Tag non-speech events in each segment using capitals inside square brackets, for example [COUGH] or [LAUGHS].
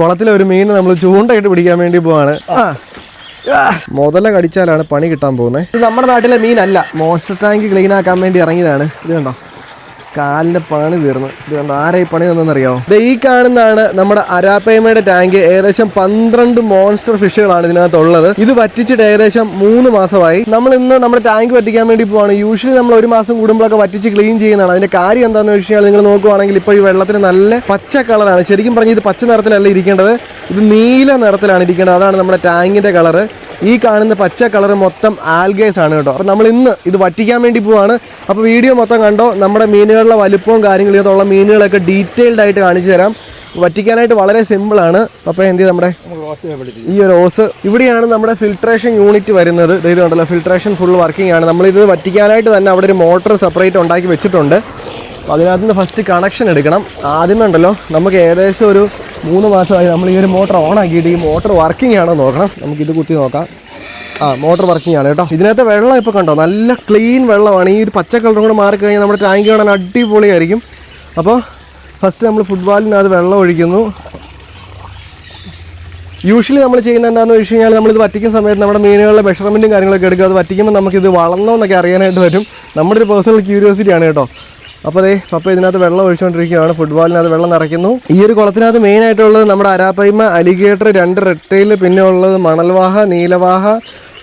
കുളത്തിലെ ഒരു മീൻ നമ്മൾ ചൂണ്ടയിട്ട് പിടിക്കാൻ വേണ്ടി പോവാണ്. മുതല കടിച്ചാലാണ് പണി കിട്ടാൻ പോകുന്നത്. ഇത് നമ്മുടെ നാട്ടിലെ മീനല്ല. മോൺസ്റ്റർ ടാങ്ക് ക്ലീൻ ആക്കാൻ വേണ്ടി ഇറങ്ങിയതാണ്. ഇത് കണ്ടോ? കാലിന്റെ പണി തീർന്നു. ഇത് കണ്ടോ ആരാ ഈ പണി തന്നെന്നറിയോ ഈ കാണുന്നതാണ് നമ്മുടെ അരാപ്പയമയുടെ ടാങ്ക്. ഏകദേശം പന്ത്രണ്ട് മോൺസ്റ്റർ ഫിഷുകളാണ് ഇതിനകത്തുള്ളത്. ഇത് വറ്റിച്ചിട്ട് ഏകദേശം മൂന്ന് മാസമായി. നമ്മൾ ഇന്ന് നമ്മുടെ ടാങ്ക് വറ്റിക്കാൻ വേണ്ടി പോവാണ്. യൂഷ്വലി നമ്മൾ ഒരു മാസം കൂടുമ്പോഴൊക്കെ വറ്റിച്ച് ക്ലീൻ ചെയ്യുന്നതാണ്. അതിന്റെ കാര്യം എന്താണെന്ന് വെച്ച് കഴിഞ്ഞാൽ നിങ്ങൾ നോക്കുവാണെങ്കിൽ ഇപ്പോൾ ഈ വെള്ളത്തിന് നല്ല പച്ച കളറാണ് ശരിക്കും പറഞ്ഞാൽ ഇത് പച്ച നിറത്തിലല്ല ഇരിക്കേണ്ടത്. ഇത് നീല നിറത്തിലാണ് ഇരിക്കേണ്ടത്. അതാണ് നമ്മുടെ ടാങ്കിന്റെ കളറ് ഈ കാണുന്ന പച്ച കളർ മൊത്തം ആൽഗേസ് ആണ് കേട്ടോ. അപ്പോൾ നമ്മൾ ഇന്ന് ഇത് വറ്റിക്കാൻ വേണ്ടി പോവാണ്. അപ്പോൾ വീഡിയോ മൊത്തം കണ്ടോ? നമ്മുടെ മീനുകളുടെ വലുപ്പവും കാര്യങ്ങളും ഇതുള്ള മീനുകളൊക്കെ ഡീറ്റെയിൽഡ് ആയിട്ട് കാണിച്ചു തരാം. വറ്റിക്കാനായിട്ട് വളരെ സിമ്പിളാണ് അപ്പോൾ എന്ത് ചെയ്യും നമ്മുടെ ഈ ഒരു ഓസ് ഇവിടെയാണ് നമ്മുടെ ഫിൽട്രേഷൻ യൂണിറ്റ് വരുന്നത്. ഇത് കണ്ടല്ലോ ഫിൽട്രേഷൻ ഫുൾ വർക്കിംഗ് ആണ്. നമ്മളിത് വറ്റിക്കാനായിട്ട് തന്നെ അവിടെ ഒരു മോട്ടർ സെപ്പറേറ്റ് ഉണ്ടാക്കി വെച്ചിട്ടുണ്ട്. അപ്പോൾ അതിനകത്ത് നിന്ന് ഫസ്റ്റ് കണക്ഷൻ എടുക്കണം. ആദ്യമേ ഉണ്ടല്ലോ നമുക്ക് ഏകദേശം ഒരു മൂന്ന് മാസമായി നമ്മൾ ഈ ഒരു മോട്ടർ ഓൺ ആക്കിയിട്ട് ഈ മോട്ടർ വർക്കിംഗ് ആണോ നോക്കണം. നമുക്ക് ഇത് കുത്തി നോക്കാം. ആ മോട്ടർ വർക്കിംഗ് ആണ് കേട്ടോ. ഇതിനകത്ത് വെള്ളം ഇപ്പോൾ കണ്ടോ? നല്ല ക്ലീൻ വെള്ളമാണ്. ഈ ഒരു പച്ച കളറും കൂടെ മാറിക്കഴിഞ്ഞാൽ നമ്മുടെ ടാങ്ക് കാണാൻ അടിപൊളിയായിരിക്കും. അപ്പോൾ ഫസ്റ്റ് നമ്മൾ ഫുട്ബോളിനകത്ത് വെള്ളം ഒഴിക്കുന്നു. യൂഷ്വലി നമ്മൾ ചെയ്യുന്ന എന്താണെന്ന് വെച്ച് കഴിഞ്ഞാൽ നമ്മളിത് വറ്റിക്കുന്ന സമയത്ത് നമ്മുടെ മീനുകളുടെ മെഷർമെന്റും കാര്യങ്ങളൊക്കെ എടുക്കുക. അത് വറ്റിക്കുമ്പോൾ നമുക്കിത് വളർന്നോ എന്നൊക്കെ അറിയാനായിട്ട് വരും നമ്മുടെ ഒരു പേഴ്സണൽ ക്യൂരിയോസിറ്റി ആണ് കേട്ടോ. അപ്പോൾ അതേ പപ്പ ഇതിനകത്ത് വെള്ളം ഒഴിച്ചുകൊണ്ടിരിക്കുകയാണ്. ഫുട്ബോളിനകത്ത് വെള്ളം നിറയ്ക്കുന്നു. ഈ ഒരു കുളത്തിനകത്ത് മെയിൻ ആയിട്ടുള്ളത് നമ്മുടെ അരാപ്പയ്മ അലിഗേറ്റർ രണ്ട് റെട്ടയിൽ പിന്നെ ഉള്ളത് മണൽവാഹ നീലവാഹ.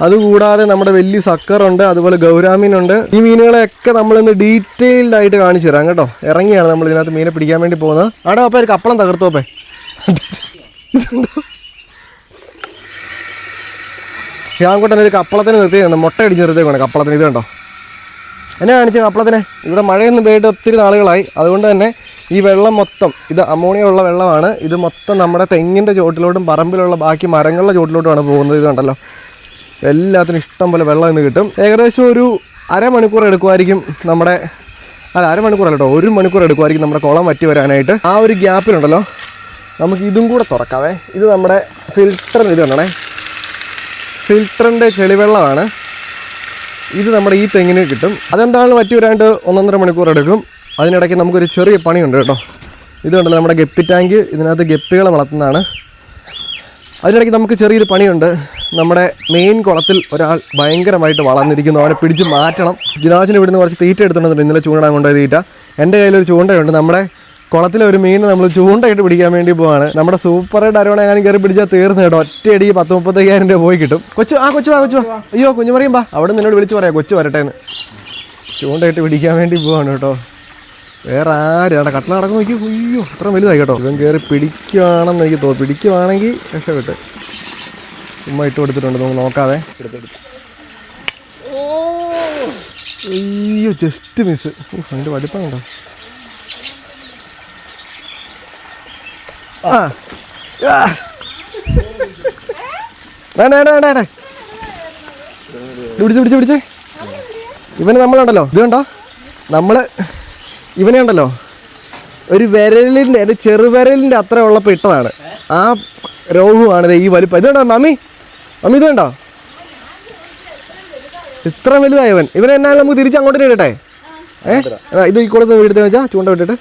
അതുകൂടാതെ നമ്മുടെ വലിയ സക്കറുണ്ട് അതുപോലെ ഗൗരാമീനുണ്ട് ഈ മീനുകളെയൊക്കെ നമ്മളിന്ന് ഡീറ്റെയിൽഡ് ആയിട്ട് കാണിച്ചു തരാം കേട്ടോ. ഇറങ്ങിയാണ് നമ്മൾ ഇതിനകത്ത് മീനെ പിടിക്കാൻ വേണ്ടി പോകുന്നത്. അവിടെ അപ്പം ഒരു കപ്പളം തകർത്തു ഞാൻ ശ്യാംകുട്ടൻ ഒരു കപ്പളത്തിന് നിർത്തിയാണ് മുട്ട അടിച്ച് നിർത്തിയേക്കാണ് കപ്പളത്തിന് ഇത് കണ്ടോ? എന്നെ കാണിച്ചത് അപ്പളത്തിനെ? ഇവിടെ മഴയൊന്നും പെയ്തിട്ട് ഒത്തിരി നാളുകളായി. അതുകൊണ്ട് തന്നെ ഈ വെള്ളം മൊത്തം ഇത് അമോണിയ ഉള്ള വെള്ളമാണ്. ഇത് മൊത്തം നമ്മുടെ തെങ്ങിന്റെ ചോട്ടിലോട്ടും പറമ്പിലുള്ള ബാക്കി മരങ്ങളുടെ ചോട്ടിലോട്ടുമാണ് പോകുന്നത്. ഇത് കണ്ടല്ലോ. എല്ലാത്തിനും ഇഷ്ടം പോലെ വെള്ളം ഇന്ന് കിട്ടും. ഏകദേശം ഒരു അരമണിക്കൂർ എടുക്കുമായിരിക്കും നമ്മുടെ അല്ല അരമണിക്കൂർ അല്ല കേട്ടോ ഒരു മണിക്കൂർ എടുക്കുമായിരിക്കും നമ്മുടെ കുളം വറ്റി വരാനായിട്ട്. ആ ഒരു ഗ്യാപ്പിലുണ്ടല്ലോ. നമുക്ക് ഇതും കൂടെ തുറക്കാവേ. ഇത് നമ്മുടെ ഫിൽറ്ററിന് ഇത് കണ്ടണേ. ഫിൽറ്ററിന്റെ ചെളിവെള്ളമാണ്. ഇത് നമ്മുടെ ഈ തെങ്ങിന് കിട്ടും. അതെന്താണ് വറ്റി വരാണ്ട് ഒന്നൊന്നര മണിക്കൂർ എടുക്കും. അതിനിടയ്ക്ക് നമുക്കൊരു ചെറിയ പണിയുണ്ട് കേട്ടോ. ഇത് കണ്ടല്ലോ നമ്മുടെ ഗപ്പി ടാങ്ക്. ഇതിനകത്ത് ഗപ്പികളെ വളർത്തുന്നതാണ്. അതിനിടയ്ക്ക് നമുക്ക് ചെറിയൊരു പണിയുണ്ട്. നമ്മുടെ മെയിൻ കുളത്തിൽ ഒരാൾ ഭയങ്കരമായിട്ട് വളർന്നിരിക്കുന്നു. അവനെ പിടിച്ച് മാറ്റണം. ജിനാജിന് ഇവിടുന്ന് കുറച്ച് തീറ്റ എടുത്തിട്ടുണ്ട് ഇന്നലെ ചൂണ്ടിടാൻ കൊണ്ടുപോയ തീറ്റ. എന്റെ കയ്യിലൊരു ചൂണ്ടയുണ്ട്. നമ്മുടെ കുളത്തിലെ ഒരു മീൻ നമ്മൾ ചൂണ്ടയിട്ട് പിടിക്കാൻ വേണ്ടി പോവാണ്. നമ്മുടെ സൂപ്പറായിട്ട് അരവണ എങ്ങനെ കയറി പിടിച്ചാൽ തീർന്നു കേട്ടോ. ഒറ്റയടി പത്ത് മുപ്പത്തയ്യായിരം രൂപ പോയി കിട്ടും. കൊച്ചു ആ കൊച്ചു വാ കൊച്ചു അയ്യോ കുഞ്ഞു പറയും ബാ അവിടെ നിന്നോട് വിളിച്ചു പറയാം കൊച്ചു വരട്ടെ എന്ന്. ചൂണ്ടയിട്ട് പിടിക്കാൻ വേണ്ടി പോവാണ് കേട്ടോ. വേറെ ആരും അവിടെ കട്ടിൽ നടക്കും നോക്കി അയ്യോ അത്ര വലുതായി കേട്ടോ. ഇവൻ കയറി പിടിക്കുകയാണെന്ന് എനിക്ക് തോന്നുന്നു. പിടിക്കുവാണെങ്കിൽ രക്ഷപ്പെട്ട്. ചുമ്മാ ഇട്ട് കൊടുത്തിട്ടുണ്ട് നമുക്ക് നോക്കാതെ അയ്യോ ജസ്റ്റ് മിസ് അതിന്റെ വലിപ്പം കണ്ടോ? ആ. യെസ്. വേണ്ട വേണ്ട വേണ്ട വേണ്ട പിടിച്ച് പിടിച്ച് പിടിച്ചേ. ഇവന് നമ്മളുണ്ടല്ലോ. ഇത് കണ്ടോ? നമ്മൾ ഇവനെ ഉണ്ടല്ലോ. ഒരു വിരലിന്റെ ഒരു ചെറുവിരലിന്റെ അത്ര ഉള്ളപ്പോൾ ഇട്ടതാണ്. ആ രോഗമാണ് ഈ വലിപ്പം. ഇത് കണ്ടോ മമ്മി മമ്മി ഇത് കണ്ടോ? ഇത്ര വലുതായവൻ ഇവനെ എന്നാലും നമുക്ക് തിരിച്ച് അങ്ങോട്ട് ഇടട്ടെ? ഏഹ് ഇത് ഈ കൂടെ വീട്ടിൽ വെച്ചാ ചൂണ്ട വിട്ടിട്ട്.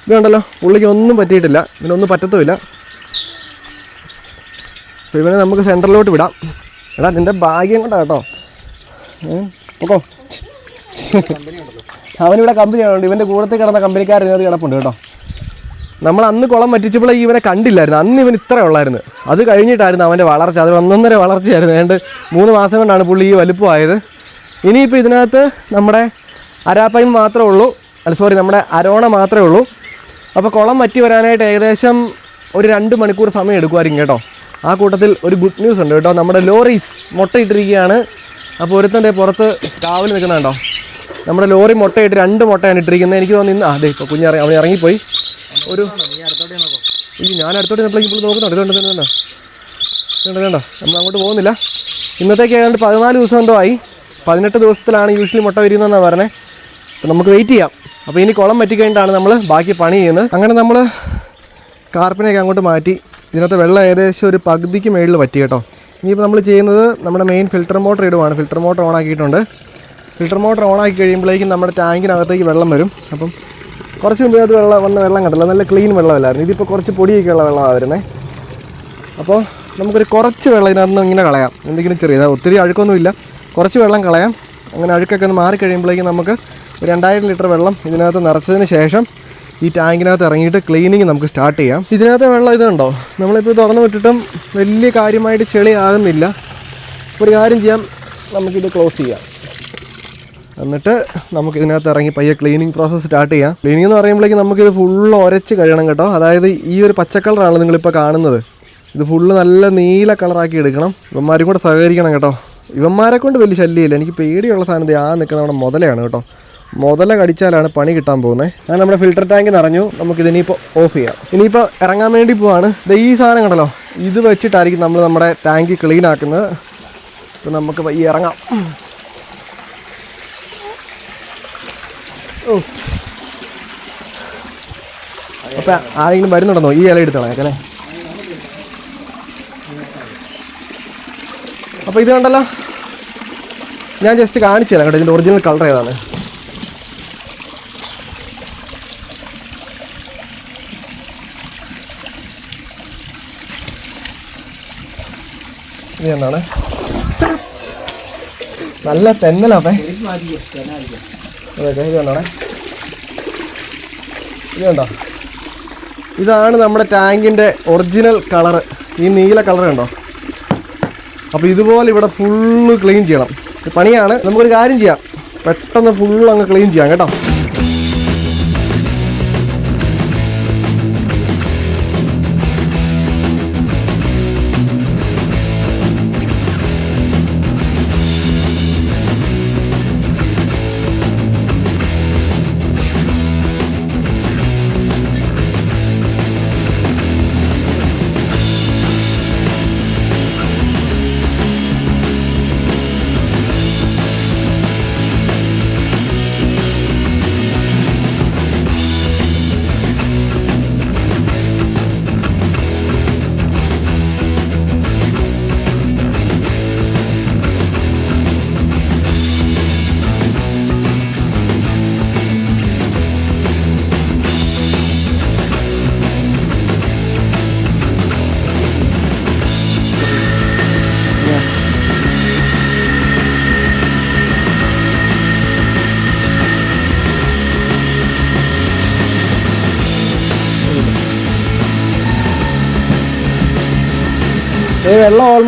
ഉം. ഇത് കണ്ടല്ലോ പുള്ളിക്ക് ഒന്നും പറ്റിയിട്ടില്ല ഇവനൊന്നും പറ്റത്തുമില്ല. അപ്പോൾ ഇവനെ നമുക്ക് സെന്ററിലോട്ട് വിടാം. എടാ നിന്റെ ഭാഗ്യം കൊണ്ടാണ് കേട്ടോ. ഓക്കോ അവനിവിടെ കമ്പനി കമ്പനിയാണുണ്ട് ഇവന്റെ കൂടത്തിൽ കിടന്ന കമ്പനിക്കാരൻ ഇതിനകത്ത് കിടപ്പുണ്ട് കേട്ടോ. നമ്മൾ അന്ന് കുളം വറ്റിച്ചപ്പോൾ ഇവനെ കണ്ടില്ലായിരുന്നു. അന്ന് ഇവൻ ഇത്ര ഉള്ളായിരുന്നു. അത് കഴിഞ്ഞിട്ടായിരുന്നു അവന്റെ വളർച്ച. അത് ഒന്നൊന്നര വളർച്ചയായിരുന്നു. ഏതാണ്ട് മൂന്ന് മാസം കൊണ്ടാണ് പുള്ളി ഈ വലുപ്പമായത് ഇനിയിപ്പോൾ ഇതിനകത്ത് നമ്മുടെ അരാപ്പയും മാത്രമേ ഉള്ളൂ. അല്ല സോറി നമ്മുടെ അരോണ മാത്രമേ ഉള്ളൂ. അപ്പോൾ കുളം വറ്റി വരാനായിട്ട് ഏകദേശം ഒരു രണ്ട് മണിക്കൂർ സമയം എടുക്കുമായിരിക്കും കേട്ടോ. ആ കൂട്ടത്തിൽ ഒരു ഗുഡ് ന്യൂസ് ഉണ്ട് കേട്ടോ. നമ്മുടെ ലോറീസ് മുട്ടയിട്ടിരിക്കുകയാണ്. അപ്പോൾ ഒരുത്തന്റെ പുറത്ത് കാവൽ നിൽക്കുന്നുണ്ടോ നമ്മുടെ ലോറി മുട്ടയിട്ട് രണ്ട് മുട്ടയാണ് ഇട്ടിരിക്കുന്നത്. എനിക്ക് തോന്നുന്നു അതെ ഇപ്പോൾ കുഞ്ഞ് അവൻ ഇറങ്ങിപ്പോയി. ഒരു ഈ ഞാൻ അടുത്തോട്ട് നിന്നപ്പോഴേക്കും ഇപ്പോൾ നോക്കുന്നുണ്ട്. ഇതുകൊണ്ട് തന്നെ കണ്ടോ? കണ്ടോ നമ്മൾ അങ്ങോട്ട് പോകുന്നില്ല. ഇന്നത്തേക്ക് ഏതാണ്ട് പതിനാല് ദിവസം എന്തോ ആയി. പതിനെട്ട് ദിവസത്തിലാണ് യൂഷ്വലി മുട്ട വിരിയുന്നതെന്നാണ് പറഞ്ഞത് നമുക്ക് വെയിറ്റ് ചെയ്യാം. അപ്പോൾ ഇനി കുളം പറ്റി കഴിഞ്ഞിട്ടാണ് നമ്മൾ ബാക്കി പണി ചെയ്യുന്നത്. അങ്ങനെ നമ്മൾ കാർപ്പിനെയൊക്കെ അങ്ങോട്ട് മാറ്റി ഇതിനകത്ത് വെള്ളം ഏകദേശം ഒരു പകുതിക്ക് മേളിൽ പറ്റി കേട്ടോ. ഇനിയിപ്പോൾ നമ്മൾ ചെയ്യുന്നത് നമ്മുടെ മെയിൻ ഫിൽറ്റർ മോട്ടർ ഇടുവാണ്. ഫിൽറ്റർ മോട്ടർ ഓൺ ആക്കിയിട്ടുണ്ട്. ഫിൽറ്റർ മോട്ടർ ഓൺ ആക്കി കഴിയുമ്പോഴേക്കും നമ്മുടെ ടാങ്കിനകത്തേക്ക് വെള്ളം വരും. അപ്പം കുറച്ച് മുമ്പേ അത് വെള്ളം വന്ന വെള്ളം കണ്ടല്ലോ. നല്ല ക്ലീൻ വെള്ളമല്ലായിരുന്നു. ഇതിപ്പോൾ കുറച്ച് പൊടിയൊക്കെ ഉള്ള വെള്ളമാണ് വരുന്നത് അപ്പോൾ നമുക്കൊരു കുറച്ച് വെള്ളം ഇതിനകത്ത് ഇങ്ങനെ കളയാം. എന്തെങ്കിലും ചെറിയ ഒത്തിരി അഴുക്കൊന്നുമില്ല. കുറച്ച് വെള്ളം കളയാം. അങ്ങനെ അഴുക്കൊക്കെ ഒന്ന് മാറി കഴിയുമ്പോഴേക്കും നമുക്ക് രണ്ടായിരം ലിറ്റർ വെള്ളം ഇതിനകത്ത് നിറച്ചതിന് ശേഷം ഈ ടാങ്കിനകത്ത് ഇറങ്ങിയിട്ട് ക്ലീനിങ് നമുക്ക് സ്റ്റാർട്ട് ചെയ്യാം. ഇതിനകത്ത് വെള്ളം ഇതുണ്ടോ? നമ്മളിപ്പോൾ തുറന്നു വിട്ടിട്ടും വലിയ കാര്യമായിട്ട് ചെളി ആകുന്നില്ല ഒരു കാര്യം ചെയ്യാം നമുക്കിത് ക്ലോസ് ചെയ്യാം. എന്നിട്ട് നമുക്ക് ഇതിനകത്ത് ഇറങ്ങി പയ്യെ ക്ലീനിങ് പ്രോസസ്സ് സ്റ്റാർട്ട് ചെയ്യാം. ക്ലീനിങ് എന്ന് പറയുമ്പോഴേക്കും നമുക്കിത് ഫുള്ള് ഉരച്ച് കഴിയണം കേട്ടോ. അതായത് ഈ ഒരു പച്ച കളറാണ് നിങ്ങളിപ്പോൾ കാണുന്നത്. ഇത് ഫുള്ള് നല്ല നീല കളറാക്കി എടുക്കണം. ഇവന്മാരും കൂടെ സഹകരിക്കണം കേട്ടോ. ഇവന്മാരെ കൊണ്ട് വലിയ ശല്യമില്ല. എനിക്ക് പേടിയുള്ള സാധനം ആ നിൽക്കുന്ന നമ്മുടെ മുതലയാണ് കേട്ടോ. മുതല കടിച്ചാലാണ് പണി കിട്ടാൻ പോകുന്നത്. ഞാൻ നമ്മുടെ ഫിൽട്ടർ ടാങ്ക് നിറഞ്ഞു. നമുക്ക് ഇതിനിപ്പോൾ ഓഫ് ചെയ്യാം. ഇനിയിപ്പോൾ ഇറങ്ങാൻ വേണ്ടി പോവാണ്. ഈ സാധനം കണ്ടല്ലോ? ഇത് വെച്ചിട്ടായിരിക്കും നമ്മൾ നമ്മുടെ ടാങ്ക് ക്ലീൻ ആക്കുന്നത്. ഇപ്പം നമുക്ക് ഈ ഇറങ്ങാം. ഓ. അപ്പൊ ആരെങ്കിലും വരുന്നുണ്ടെന്നോ? ഈ ഇല എടുത്തോളാം അല്ലേ? അപ്പൊ ഇത് കണ്ടല്ലോ? ഞാൻ ജസ്റ്റ് കാണിച്ചു തരാം കേട്ടോ. ഇതിന്റെ ഒറിജിനൽ കളർ ഏതാണ്. ഇത് നല്ല തെന്നലാപ്പേ. അതൊക്കെ ഇത് കണ്ടോണേ ഇത് കണ്ടോ ഇതാണ് നമ്മുടെ ടാങ്കിന്റെ ഒറിജിനൽ കളറ് ഈ നീല കളർ കണ്ടോ? അപ്പോൾ ഇതുപോലെ ഇവിടെ ഫുള്ള് ക്ലീൻ ചെയ്യണം. പണിയാണ്. നമുക്കൊരു കാര്യം ചെയ്യാം. പെട്ടെന്ന് ഫുള്ള് അങ്ങ് ക്ലീൻ ചെയ്യാം കേട്ടോ.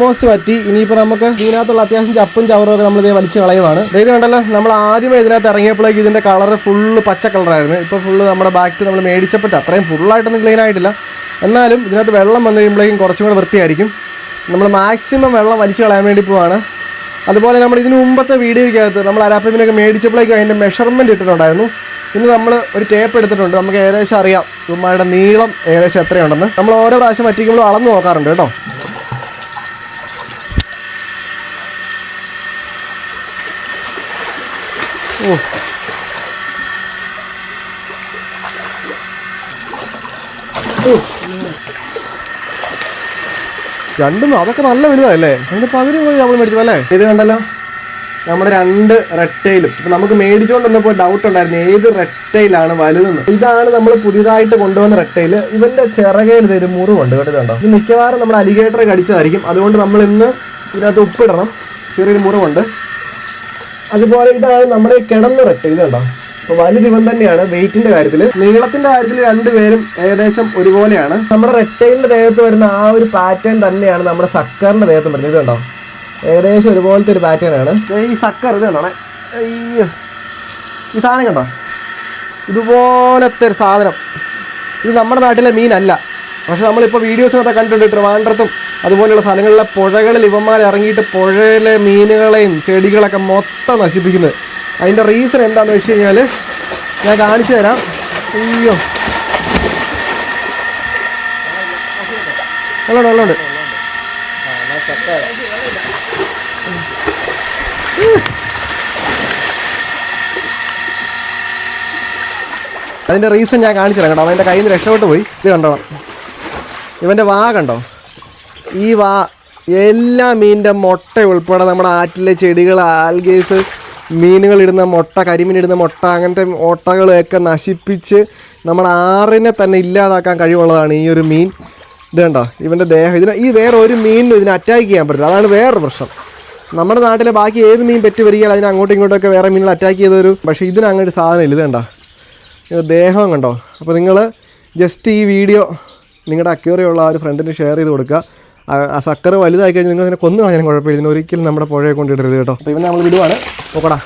ഓൾമോസ്റ്റ് പറ്റി. ഇനിയിപ്പോൾ നമുക്ക് ഇതിനകത്തുള്ള അത്യാവശ്യം ചപ്പും ചവറും ഒക്കെ നമ്മൾ ഇതേ വലിച്ച് കളയുവാണ്. ഇത് കണ്ടല്ലോ നമ്മൾ ആദ്യമേ ഇതിനകത്ത് ഇറങ്ങിയപ്പോഴേക്ക് ഇതിന്റെ കളർ ഫുള്ള് പച്ച കളറായിരുന്നു ഇപ്പോൾ ഫുള്ള് നമ്മുടെ ബാക്ക് നമ്മൾ മേടിച്ചപ്പോൾ അത്രയും ഫുള്ളായിട്ടൊന്നും ക്ലീൻ ആയിട്ടില്ല. എന്നാലും ഇതിനകത്ത് വെള്ളം വന്നു കഴിയുമ്പോഴേക്കും കുറച്ചും കൂടെ വൃത്തിയായിരിക്കും. നമ്മൾ മാക്സിമം വെള്ളം വലിച്ചു കളയാൻ വേണ്ടി പോവാണ്. അതുപോലെ നമ്മൾ ഇതിന് മുമ്പത്തെ വീഡിയോയ്ക്കകത്ത് നമ്മൾ അരാപ്പിനൊക്കെ മേടിച്ചപ്പോഴേക്കും അതിന്റെ മെഷർമെന്റ് ഇട്ടിട്ടുണ്ടായിരുന്നു. ഇന്ന് നമ്മൾ ഒരു ടേപ്പ് എടുത്തിട്ടുണ്ട്. നമുക്ക് ഏകദേശം അറിയാം. ഉമ്മയുടെ നീളം ഏകദേശം എത്രയുണ്ടെന്ന്. നമ്മൾ ഓരോ പ്രാവശ്യം വറ്റിക്കുമ്പോഴും അളന്ന് നോക്കാറുണ്ട് കേട്ടോ. ഓ. രണ്ടും അതൊക്കെ നല്ല വലുതല്ലേ അതിന്റെ പകുതി പോയി നമ്മൾ മേടിച്ചു അല്ലേ ഇത് കണ്ടല്ലോ? നമ്മുടെ രണ്ട് റെട്ടയിലും ഇപ്പൊ നമുക്ക് മേടിച്ചുകൊണ്ട് വന്നപ്പോൾ ഡൗട്ട് ഉണ്ടായിരുന്നു ഏത് റെട്ടയിലാണ് വലുതെന്ന്. ഇതാണ് നമ്മൾ പുതിയതായിട്ട് കൊണ്ടുവന്ന റെട്ടയിൽ ഇവന്റെ ചിറകയിൽ ഇതൊരു മുറിവുണ്ട് കേട്ടിട്ടുണ്ടോ ഇത് മിക്കവാറും നമ്മൾ അലിഗേറ്റർ കടിച്ചതായിരിക്കും അതുകൊണ്ട് നമ്മൾ ഇന്ന് ഇതിനകത്ത് ഉപ്പിടണം. ചെറിയൊരു മുറിവുണ്ട്. അതുപോലെ ഇതാണ് നമ്മുടെ കിടന്നുറട്ട്. കിടന്ന റെട്ട ഇത് കണ്ടോ? അപ്പൊ വലുത് ഇവൻ തന്നെയാണ് വെയിറ്റിന്റെ കാര്യത്തിൽ നീളത്തിന്റെ കാര്യത്തിൽ രണ്ടുപേരും ഏകദേശം ഒരുപോലെയാണ്. നമ്മുടെ റെറ്റൈലിന്റെ ദേഹത്ത് വരുന്ന ആ ഒരു പാറ്റേൺ തന്നെയാണ് നമ്മുടെ സക്കറിന്റെ ദേഹത്ത് വരുന്നത്. ഇത് കണ്ടോ? ഏകദേശം ഒരുപോലത്തെ ഒരു പാറ്റേൺ ആണ്. ഈ സക്കർ ഇത് കണ്ടോ അയ്യോ ഈ സാധനം കണ്ടോ? ഇതുപോലത്തെ ഒരു സാധനം. ഇത് നമ്മുടെ നാട്ടിലെ മീനല്ല. പക്ഷെ നമ്മളിപ്പോൾ വീഡിയോസിനൊക്കെ കണ്ടിട്ടുണ്ട്. ട്രിവാൻഡ്രത്തും അതുപോലെയുള്ള സ്ഥലങ്ങളിലെ പുഴകളിൽ ഇവന്മാർ ഇറങ്ങിയിട്ട് പുഴയിലെ മീനുകളെയും ചെടികളൊക്കെ മൊത്തം നശിപ്പിക്കുന്നത്. അതിന്റെ റീസൺ എന്താണെന്ന് വെച്ച് കഴിഞ്ഞാൽ ഞാൻ കാണിച്ചു തരാം. അയ്യോ. വെള്ളമുണ്ട് വെള്ളമുണ്ട് അതിന്റെ റീസൺ ഞാൻ കാണിച്ചു തരാം കേട്ടോ. അവന്റെ കയ്യിൽ നിന്ന് രക്ഷപ്പെട്ടു പോയി. ഇത് കണ്ടോളാം. ഇവന്റെ വാ കണ്ടോ? ഈ വാ എല്ലാ മീനിന്റെ മുട്ട ഉൾപ്പെടെ നമ്മുടെ ആറ്റിലെ ചെടികൾ ആൽഗേസ് മീനുകളിടുന്ന മുട്ട കരിമീൻ ഇടുന്ന മുട്ട അങ്ങനത്തെ മുട്ടകളൊക്കെ നശിപ്പിച്ച് നമ്മുടെ ആറിനെ തന്നെ ഇല്ലാതാക്കാൻ കഴിവുള്ളതാണ് ഈ ഒരു മീൻ. ഇത് കണ്ടോ? ഇവന്റെ ദേഹം. ഇതിന് ഈ വേറെ ഒരു മീനിനും ഇതിനെ അറ്റാക്ക് ചെയ്യാൻ പറ്റില്ല. അതാണ് വേറൊരു പ്രശ്നം. നമ്മുടെ നാട്ടിലെ ബാക്കി ഏത് മീൻ പെറ്റി വരികയാൽ അതിനെ അങ്ങോട്ടും ഇങ്ങോട്ടൊക്കെ വേറെ മീനുകൾ അറ്റാക്ക് ചെയ്തൊരു പക്ഷേ ഇതിന് അങ്ങനെ ഒരു സാധനം ഇല്ല. ഇത് കണ്ടോ? ഇത് ദേഹം കണ്ടോ? അപ്പോൾ നിങ്ങൾ ജസ്റ്റ് ഈ വീഡിയോ നിങ്ങളുടെ അക്യൂറിയുള്ള ആ ഒരു ഫ്രണ്ടിന് ഷെയർ ചെയ്ത് കൊടുക്കുക. ആ- സക്കർ വലുതായി കഴിഞ്ഞാൽ നിങ്ങൾ അതിനെ കൊന്നു കളഞ്ഞാലും കുഴപ്പമില്ല. ഇതിന് ഒരിക്കലും നമ്മുടെ പുഴയെ കൊണ്ടിടരുത് കേട്ടോ. അപ്പോൾ ഇവനെ നമ്മൾ വിടുവാണ്. നോക്കടാ.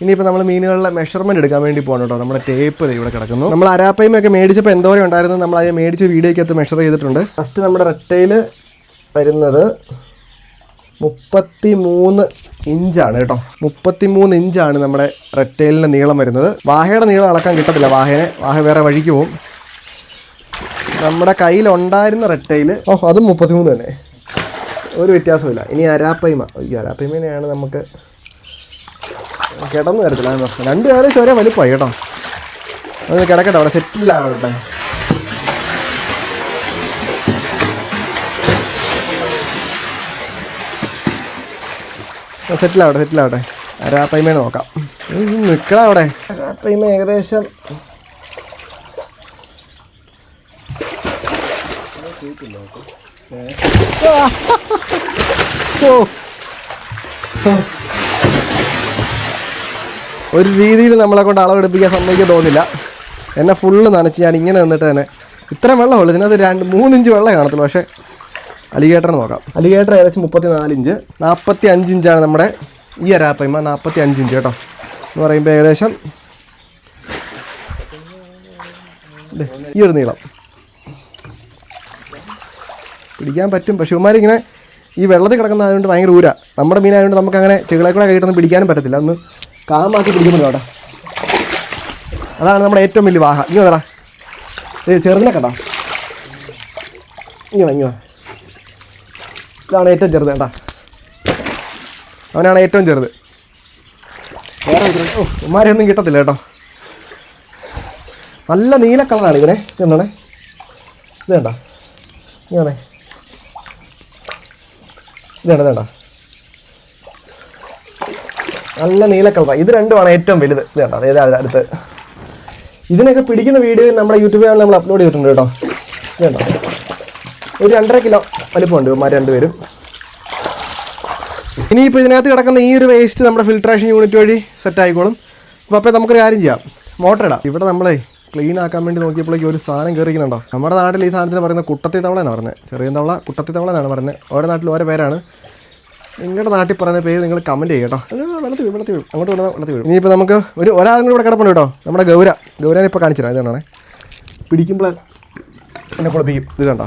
ഇനിയിപ്പോൾ നമ്മൾ മീനുകളുടെ മെഷർമെന്റ് എടുക്കാൻ വേണ്ടി പോകണം കേട്ടോ. നമ്മുടെ ടേപ്പ് ഇവിടെ കിടക്കുന്നു. നമ്മൾ അരാപ്പയുമൊക്കെ മേടിച്ചപ്പോൾ എന്തോരം ഉണ്ടായിരുന്നു. നമ്മൾ അതിനെ മേടിച്ച് വീഡിയോക്കകത്ത് മെഷർ ചെയ്തിട്ടുണ്ട്. ഫസ്റ്റ് നമ്മുടെ റെറ്റയിൽ വരുന്നത് മുപ്പത്തി മൂന്ന് ഇഞ്ചാണ് കേട്ടോ. മുപ്പത്തി മൂന്ന് ഇഞ്ചാണ് നമ്മുടെ റെറ്റെയിലിന്റെ നീളം വരുന്നത്. വാഹയുടെ നീളം അളക്കാൻ കിട്ടത്തില്ല. വാഹനെ വാഹ വേറെ വഴിക്ക് പോകും നമ്മുടെ കയ്യിലുണ്ടായിരുന്ന റെട്ടയിൽ ഓ അതും മുപ്പത്തിമൂന്ന് തന്നെ. ഒരു വ്യത്യാസമില്ല ഇനി അരാപ്പൈമ. ഈ അരാപ്പൈമനെയാണ് നമുക്ക് കിടന്നു തരത്തില്ല രണ്ടു പേരും രണ്ട് ഏകദേശം ഒരേ വലുപ്പമായി കേട്ടോ. അത് കിടക്കട്ടെ അവിടെ സെറ്റിലാവട്ടെ. സെറ്റിലാവട്ടെ സെറ്റിലാവട്ടെ. അരാപ്പൈമേനെ നോക്കാം. നിൽക്കണം അവിടെ. അരാപ്പൈമ ഏകദേശം ഓ [LAUGHS] ഒരു രീതിയിൽ നമ്മളെ കൊണ്ട് അളവെടുപ്പിക്കാൻ സമ്മതിക്കാൻ തോന്നില്ല. എന്നെ ഫുള്ള് നനച്ച് ഞാൻ ഇങ്ങനെ നിന്നിട്ട് തന്നെ ഇത്രയും വെള്ളമുള്ളൂ ഇതിനകത്ത് രണ്ട് മൂന്നിഞ്ച് വെള്ളം കാണത്തുള്ളൂ. പക്ഷേ അലിഗേറ്റർ നോക്കാം. അലിഗേറ്റർ ഏകദേശം മുപ്പത്തി നാലിഞ്ച് നാൽപ്പത്തി അഞ്ച് ഇഞ്ചാണ് നമ്മുടെ ഈ അരാപ്പയ്മ നാൽപ്പത്തി അഞ്ച് ഇഞ്ച് കേട്ടോ. എന്ന് പറയുമ്പോൾ ഏകദേശം ഈ ഒരു നീളം. പിടിക്കാൻ പറ്റും. പക്ഷേ ഇവന്മാരിങ്ങനെ ഈ വെള്ളത്തിൽ കിടക്കുന്നതായതുകൊണ്ട് ഭയങ്കര ഊര. നമ്മുടെ മീനായതുകൊണ്ട് നമുക്ക് അങ്ങനെ ചെകളെ കൂടെ കൈയിട്ടൊന്നും പിടിക്കാനും പറ്റത്തില്ല. ഒന്ന് കാമാക്കി പിടിക്കുമ്പോൾ കേട്ടോ അതാണ് നമ്മുടെ ഏറ്റവും വലിയ വാഹ. ഇങ്ങനെ വേടാ ഇത് ചെറുതിനെ കണ്ടാ. ഇങ്ങനെ ഇങ്ങോ ഇതാണ് ഏറ്റവും ചെറുത് കേട്ടാ അവനാണ് ഏറ്റവും ചെറുത്. വേറെ ഓ ഉമ്മാരെയൊന്നും കിട്ടത്തില്ല കേട്ടോ. നല്ല നീല കളറാണ് ഇവനെ. എന്താണ് ഇത് വേണ്ട ഇങ്ങനെ ഇതാണ് ഇതാണ്. നല്ല നീല കളറാണ് ഇത് രണ്ടുമാണ് ഏറ്റവും വലുത്. ഇതാണ് അതായത് അത് അടുത്ത്. ഇതിനൊക്കെ പിടിക്കുന്ന വീഡിയോ നമ്മുടെ യൂട്യൂബ് ചാനൽ നമ്മൾ അപ്ലോഡ് ചെയ്തിട്ടുണ്ട് കേട്ടോ. ഇത് കണ്ടോ? ഒരു രണ്ടര കിലോ വലിപ്പമുണ്ട് ഇവന്മാർ രണ്ടുപേരും. ഇനിയിപ്പോൾ ഇതിനകത്ത് കിടക്കുന്ന ഈ ഒരു വേസ്റ്റ് നമ്മുടെ ഫിൽട്രേഷൻ യൂണിറ്റ് വഴി സെറ്റ് ആയിക്കോളും. അപ്പോൾ അപ്പോൾ നമുക്കൊരു കാര്യം ചെയ്യാം. മോട്ടർ ഇടാം. ഇവിടെ നമ്മളെ ക്ലീൻ ആക്കാൻ വേണ്ടി നോക്കിയപ്പോഴേക്കും ഒരു സാധനം കയറിക്കുന്നുണ്ടോ നമ്മുടെ നാട്ടിൽ ഈ സാധനത്തിന് പറയുന്നത് കുട്ടത്തി തവള എന്നാണ് പറഞ്ഞത്. ചെറിയ തവള കുട്ടത്തി തവള എന്നാണ് പറയുന്നത് ഓരോ നാട്ടിൽ ഓരോ പേരാണ്. നിങ്ങളുടെ നാട്ടിൽ പറയുന്ന പേര് നിങ്ങൾ കമന്റ് ചെയ്യട്ടോ വെള്ളത്തിൽ വീഴും വെള്ളത്തിൽ വീഴും. അങ്ങോട്ട് വിടുന്ന വെള്ളത്തിൽ വീഴും. ഇനിയിപ്പോൾ നമുക്ക് ഒരു ഒരാളും കൂടെ കിടപ്പുണ്ട് കേട്ടോ. നമ്മുടെ ഗൗര. ഗൗരനെ ഇപ്പോൾ കാണിച്ചു തരാം. ഇതാണേ. പിടിക്കുമ്പോൾ എന്നെ കുളിപ്പിക്കും. ഇത് കണ്ടോ?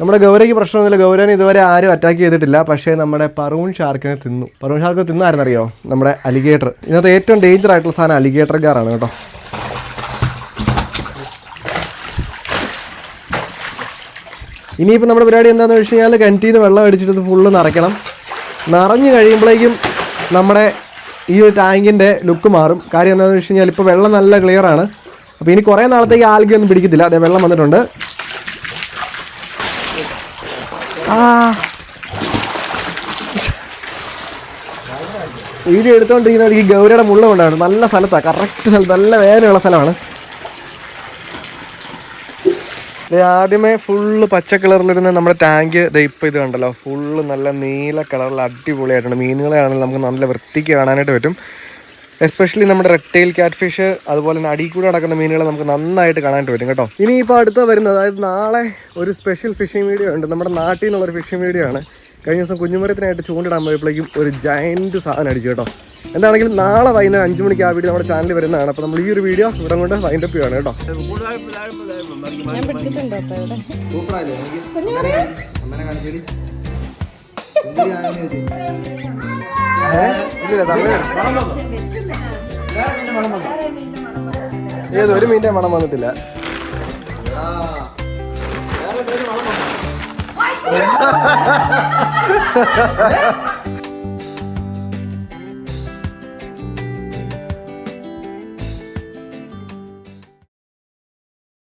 നമ്മുടെ ഗൗരയ്ക്ക് പ്രശ്നമൊന്നുമില്ല. ഗൗരനെ ഇതുവരെ ആരും അറ്റാക്ക് ചെയ്തിട്ടില്ല. പക്ഷേ നമ്മുടെ പറൂൺ ഷാർക്കിനെ തിന്നു. പറൂൺ ഷാർക്ക് തിന്നാരെന്നറിയോ നമ്മുടെ അലിഗേറ്റർ ഇതിനകത്ത് ഏറ്റവും ഡേഞ്ചർ ആയിട്ടുള്ള സാധനം അലിഗേറ്റർ ഗാറാണ് കേട്ടോ. ഇനിയിപ്പോൾ നമ്മുടെ പരിപാടി എന്താണെന്ന് വെച്ച് കഴിഞ്ഞാൽ കിണറ്റിൽ വെള്ളം അടിച്ചിട്ട് ഫുള്ള് നിറയ്ക്കണം. നിറഞ്ഞു കഴിയുമ്പോഴേക്കും നമ്മുടെ ഈ ഒരു ടാങ്കിന്റെ ലുക്ക് മാറും. കാര്യം എന്താണെന്ന് വെച്ച് കഴിഞ്ഞാൽ ഇപ്പോൾ വെള്ളം നല്ല ക്ലിയർ ആണ്. അപ്പോൾ ഇനി കുറേ നാളത്തേക്ക് ആൽഗി ഒന്നും പിടിക്കത്തില്ല. അതേ വെള്ളം വന്നിട്ടുണ്ട്. വീഡിയോ എടുത്തുകൊണ്ടിരിക്കുന്നവർ ഈ ഗൗരയുടെ മുള്ള കൊണ്ടാണ്. നല്ല സ്ഥലത്താണ് കറക്റ്റ് സ്ഥലത്ത് നല്ല വേദനയുള്ള സ്ഥലമാണ്. ആദ്യമേ ഫുള്ള് പച്ച കളറിലിരുന്ന നമ്മുടെ ടാങ്ക് ഇപ്പം ഇത് കണ്ടല്ലോ. ഫുള്ള് നല്ല നീല കളറിൽ അടിപൊളിയായിട്ടുണ്ട്. മീനുകളെ ആണെങ്കിൽ നമുക്ക് നല്ല വൃത്തിക്ക് കാണാനായിട്ട് പറ്റും. എസ്പെഷ്യലി നമ്മുടെ റെക്ടെയിൽ ക്യാറ്റ് ഫിഷ് അതുപോലെ തന്നെ അടിയിൽ കൂടെ നടക്കുന്ന മീനുകളെ നമുക്ക് നന്നായിട്ട് കാണാനായിട്ട് പറ്റും കേട്ടോ. ഇനിയിപ്പോൾ അടുത്ത വരുന്നത് അതായത് നാളെ ഒരു സ്പെഷ്യൽ ഫിഷിംഗ് വീഡിയോ ഉണ്ട്. നമ്മുടെ നാട്ടിൽ നിന്നുള്ളൊരു ഫിഷിംഗ് വീഡിയോ ആണ്. കഴിഞ്ഞ ദിവസം കുഞ്ഞുമരത്തിനായിട്ട് ചൂണ്ടിടാൻ പോയപ്പോഴേക്കും ഒരു ജയന്റ് സാധനം അടിച്ചു കേട്ടോ. എന്താണെങ്കിലും നാളെ വൈകുന്നേരം അഞ്ച് മണിക്ക് ആ വീഡിയോ നമ്മുടെ ചാനലിൽ വരുന്നതാണ്. അപ്പോൾ നമ്മൾ ഈ ഒരു വീഡിയോ ഇവിടെ കൊണ്ട് വൈൻഡപ്പ് ചെയ്യാണ് കേട്ടോ. അപ്പൊ ഏത് ഒരു മീന്റെ മണം വന്നിട്ടില്ല. [LAUGHS]